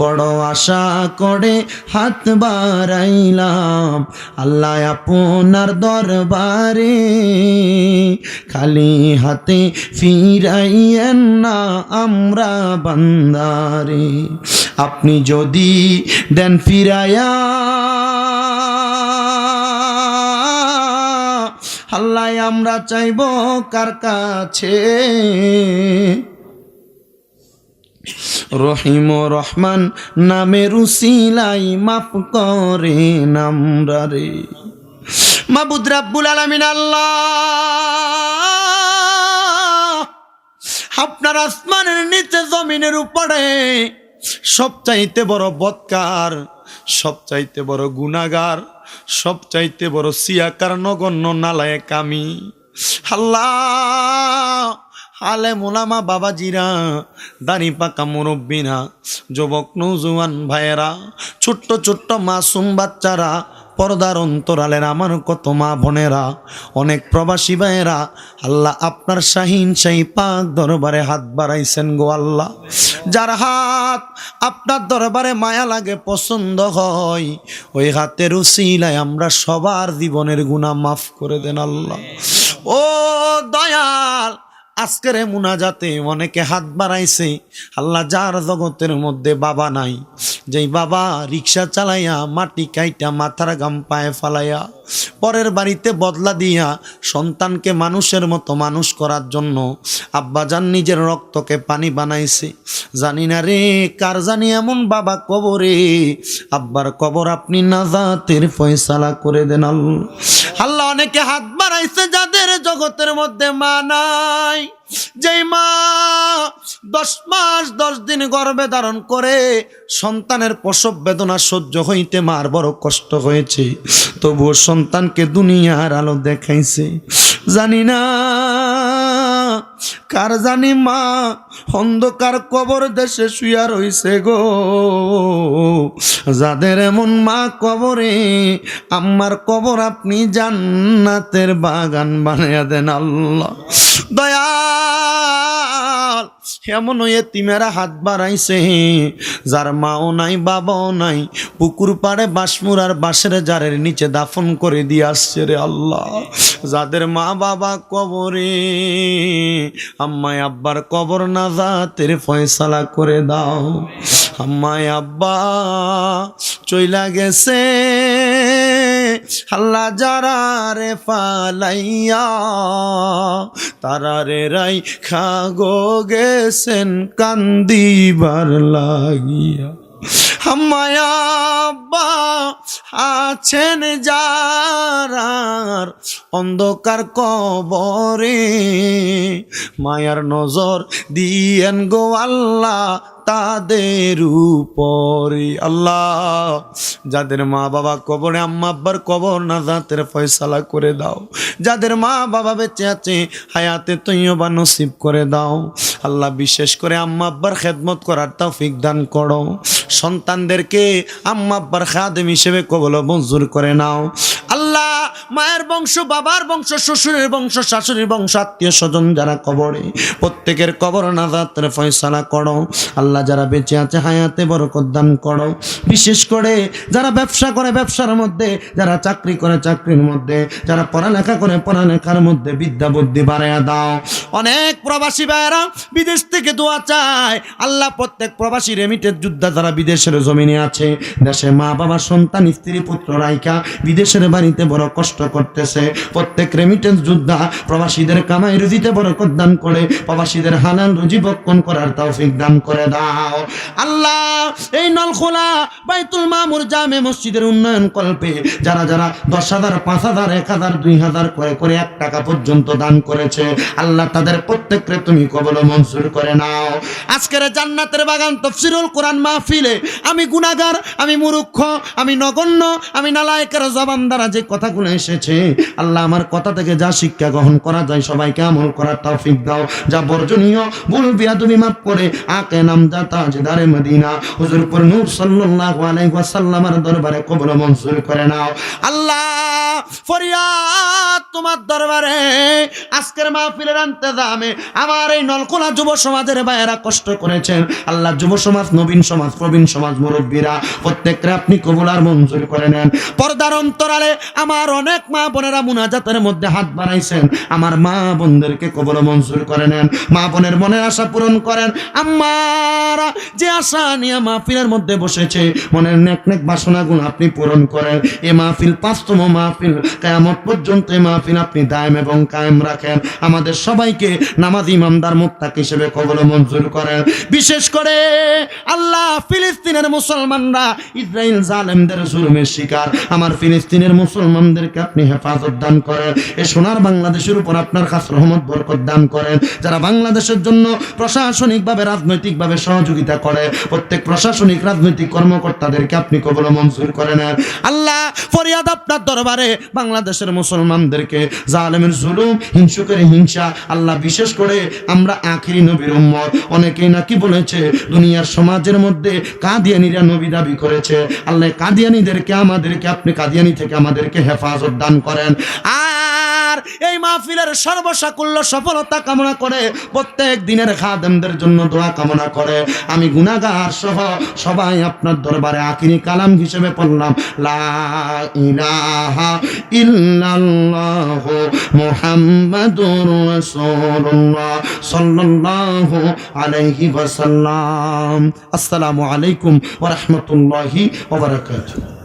বড় আশা করে হাত বাড়াইলাম। আল্লাহ আপনার দরবারে খালি হাতে ফিরাইয়েন না আমরা বান্দারে। আপনি যদি দেন ফিরাইয়া আল্লাহ আমরা চাইব কার কাছে? রহিম রহমান নামের উসিলাই মাফ করে নামরা রে। মাবুদ রাব্বুল আলামিন আল্লাহ, আপনার আসমানের নিচে জমিনের উপরে সবচাইতে বড় বৎকার, সবচাইতে বড় গুনাগার সবচাইতে বড় সিয়াকার নগণ্য নালায়ক কামি আল্লাহ আলে মোলামা বাবাজিরা, দাড়ি পাকা মুরব্বীরা, যুবক নৌজুয়ান ভাইয়েরা, ছোট্ট ছোট্ট মাসুম বাচ্চারা, পর্দার অন্তরালের আমার কত মা বোনেরা, অনেক প্রবাসী ভাইয়েরা, আল্লাহ আপনার শাহিন শাহী পাক দরবারে হাত বাড়াইছেন গো আল্লাহ। যার হাত আপনার দরবারে মায়া লাগে, পছন্দ হয়, ওই হাতের উসিলায় আমরা সবার জীবনের গুণা মাফ করে দেন আল্লাহ। ও দয়াল আজকের মুনাজাতে অনেকে হাত বাড়াইছে। আল্লাহ যার জগতের মধ্যে বাবা নাই, যেই বাবা রিক্সা চালাইয়া, মাটি কাইটা মাথার গাম পায়ে ফালাইয়া, পরের বাড়িতে বদলা দিয়া সন্তানকে মানুষের মতো মানুষ করার জন্য আব্বাজান নিজের রক্তকে পানি বানাইছে। জানি না রে, কার জানি এমন বাবা কবরে? আব্বার কবর আপনি নাজাতের ফয়সালা করে দেন আল্লাহ অনেকে হাত বাড়াইছে যাদের জগতের মধ্যে মা নাই। যেই মা দশ মাস, দশ দিন গর্ভে ধারণ করে, সন্তানের প্রসব বেদনা সহ্য হইতে মার বড় কষ্ট হয়েছে। তবুও সন্তানকে দুনিয়ার আলো দেখাইছে। জানি না কার জানি মা, অন্ধকার কবর দেশে শুয়া রইছে গো। যাদের এমন মা কবরে আমার কবর আপনি জান্নাতের বাগান বানিয়ে দেন আল্লাহ। দয়াল এমন এতিমেরা হাত বাড়াইছে। যার মাও নাই, বাবাও নাই, পুকুর পাড়ে বাঁশমুরার বাঁশের জারের নিচে দাফন করে দিয়ে আসছে রে আল্লাহ। যাদের মা বাবা কবরে, আম্মায় আব্বার কবর না জাতের ফয়সালা করে দাও। আম্মায় আব্বা চইলা গেছে। আল্লাহ যারা রে ফালাইয়া তারা রে রাই খাগো গেছেন কান্দিবার লাগিয়া। হাম্মায়াব্বা আছেন যারার অন্ধকার কবরে, মায়ার নজর দিয়েন গো আল্লাহ তাদের উপরে। আল্লাহ, যাদের মা বাবা কবরে আম্মা আব্বার কবর না জাতের ফয়সালা করে দাও। যাদের মা বাবা বেঁচে আছে, হায়াতে তুইও তৈবা নসিব করে দাও। আল্লাহ, বিশেষ করে আম্মা আব্বার খেদমত করার তৌফিক দান করো। সন্তানদেরকে আম্মা আব্বার খাদেম হিসেবে কবল মঞ্জুর করে নাও। মায়ের বংশ, বাবার বংশ, শ্বশুরের বংশ, শাশুড়ির বংশ, আত্মীয় স্বজন যারা কবরে, প্রত্যেকের কবর নাজাতের ফয়সালা করো। আল্লাহ যারা বেঁচে আছে, হায়াতে বরকত দান করো। বিশেষ করে যারা ব্যবসা করে, ব্যবসার মধ্যে, যারা চাকরি করে, চাকরির মধ্যে, যারা পড়ালেখা করে, পড়ালেখার মধ্যে বিদ্যা, বুদ্ধি বাড়াইয়া দাও। অনেক প্রবাসী ভাইয়েরা বিদেশ থেকে দোয়া চায়। আল্লাহ প্রত্যেক প্রবাসী রেমিটের যোদ্ধা যারা বিদেশের জমিনে আছে, দেশে মা বাবা সন্তান, স্ত্রী, পুত্র রাইকা বিদেশের বাড়িতে বড় কষ্ট করতেছে। প্রত্যেক রেমিটেন্স যোদ্ধা প্রবাসীদের কামাই রুজিতে বড় দান করে, প্রবাসীদের হালাল রুজি বক্ষণ করার তৌফিক দান করে দাও। আল্লাহ, এই নলখোলা বাইতুল মামুর জামে মসজিদের উন্নয়ন কল্পে যারা যারা দশ হাজার, পাঁচ হাজার, এক হাজার, দুই হাজার করে করে এক টাকা পর্যন্ত দান করেছে, আল্লাহ তাদের প্রত্যেককে তুমি কবল মঞ্জুর করে নাও। আজকের জান্নাতের বাগান তফসিরুল কোরআন মাহফিলে আমি গুনাগার আমি মুরুক্ষ, আমি নগণ্য, আমি নালায়কের জবান দ্বারা যে কথাগুলো এসেছে। আল্লাহ আমার কথা থেকে যা শিক্ষা গ্রহণ করা যায়, সবাইকে আমল করার তৌফিক দাও। যা বর্জনীয়, ভুল বিয়া তুমি মাফ করে। আকে নাম দাতা জেদারে মদিনা। হুজুর পর নূর সাল্লাল্লাহু আলাইহি ওয়াসাল্লামের দরবারে কবুল মঞ্জুর করে নাও। আল্লাহ ফরিয়াদ তোমার দরবারে। আজকের মাহফিলের আন্তর্জামে আমার এই যুব সমাজের কষ্ট করেছেন। আল্লাহ যুব সমাজ, নবীন সমাজ, প্রবীণ সমাজ, মুরব্বীরা, প্রত্যেককে আপনি কবুল আর মঞ্জুর করে নেন। পর্দার অন্তরালে আমার অনেক মা বোনেরা মুনাজাতের মধ্যে হাত বাড়াইছেন। আমার মা বোনদেরকে কবল মঞ্জুর করে নেন। মা বোনের মনের আশা পূরণ করেন। আমারা যে আশা নিয়ে মাহফিলের মধ্যে বসেছে, মনের নেক নেক বাসনাগুলো আপনি পূরণ করেন। এ মাহফিল পাঁচতম মাহফিল। কেয়ামত পর্যন্ত মাহফিল আপনি দায়েম এবং কায়েম রাখেন। আমাদের সবাইকে নামাজ ইমামদার মুক্তাক হিসেবে কবল মঞ্জুর করেন। বিশেষ করে আল্লাহ ফিলিস্তিনের মুসলমানরা ইসরায়েল জালেমদের জুলুমের শিকার। আমার ফিলিস্তিনের মুসলমানদেরকে আপনি হেফাজত দান করেন। এ সোনার বাংলাদেশের উপর আপনার খাস রহমত, বরকত দান করেন। যারা বাংলাদেশের জন্য প্রশাসনিকভাবে, রাজনৈতিকভাবে সহযোগিতা করে, প্রত্যেক প্রশাসনিক, রাজনৈতিক কর্মকর্তাদেরকে আপনি কবল মঞ্জুর করে নেন। আল্লাহ ফরিয়াদ আপনার দরবারে বাংলাদেশের মুসলমানদেরকে জালেমের জুলুম, হিংসুকের হিংসা, আল্লাহ বিশেষ করে আমরা আখিরি নবীর উম্মত। অনেকেই নাকি বলেছে, দুনিয়ার সমাজের মধ্যে কাদিয়ানিরা নবী দাবি করেছে। আল্লাহ কাদিয়ানিদেরকে, আমাদেরকে, আপনি কাদিয়ানি থেকে আমাদেরকে হেফাজত দান করেন। আর এই মাহফিলের সর্বসাকুল্য সফলতা কামনা করে, প্রত্যেক দিনের খাদেমদের জন্য দোয়া কামনা করে। আমি গুনাগার সহ সবাই আপনার দরবারে আকিনি কালাম হিসেবে পড়লাম। লা ইলাহা ইল্লাল্লাহ মুহাম্মাদুর আলাইহি আসসালামু আলাইকুম ওয়া রাহমাতুল্লাহি ওয়া বারাকাতুহু।